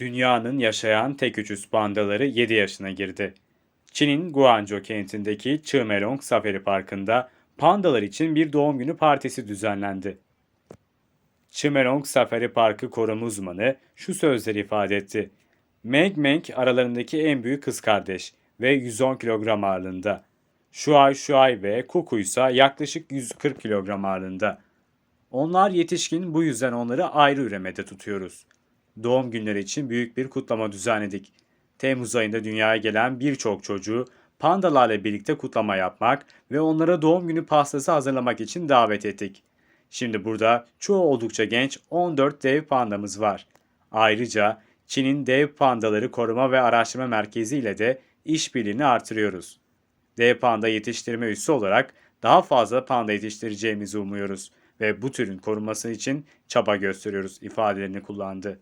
Dünyanın yaşayan tek ucuz pandaları 7 yaşına girdi. Çin'in Guangzhou kentindeki Chimelong Safari Parkı'nda pandalar için bir doğum günü partisi düzenlendi. Chimelong Safari Parkı koruma uzmanı şu sözleri ifade etti. Meng Meng aralarındaki en büyük kız kardeş ve 110 kilogram ağırlığında. Shuai Shuai ve Kuku ise yaklaşık 140 kilogram ağırlığında. Onlar yetişkin bu yüzden onları ayrı üremede tutuyoruz. Doğum günleri için büyük bir kutlama düzenledik. Temmuz ayında dünyaya gelen birçok çocuğu pandalarla birlikte kutlama yapmak ve onlara doğum günü pastası hazırlamak için davet ettik. Şimdi burada çoğu oldukça genç 14 dev pandamız var. Ayrıca Çin'in Dev Pandaları Koruma ve Araştırma Merkezi ile de işbirliğini artırıyoruz. Dev panda yetiştirme üssü olarak daha fazla panda yetiştireceğimizi umuyoruz ve bu türün korunması için çaba gösteriyoruz ifadelerini kullandı.